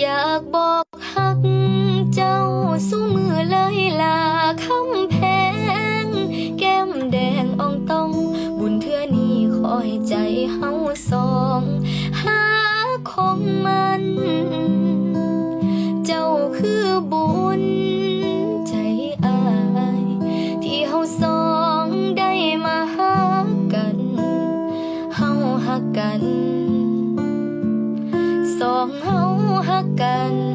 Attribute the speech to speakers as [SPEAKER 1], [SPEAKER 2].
[SPEAKER 1] อยากบอกฮักเจ้าสู้มือเลยลาคำแพง แก้มแดงอ่องต้อง บุญเทื่อนี้ขอให้ใจเฮาสองหาของมัน เจ้าคือบุญใจอาย ที่เฮาสองได้มาหักกันเฮาหักกัน สองเฮา หั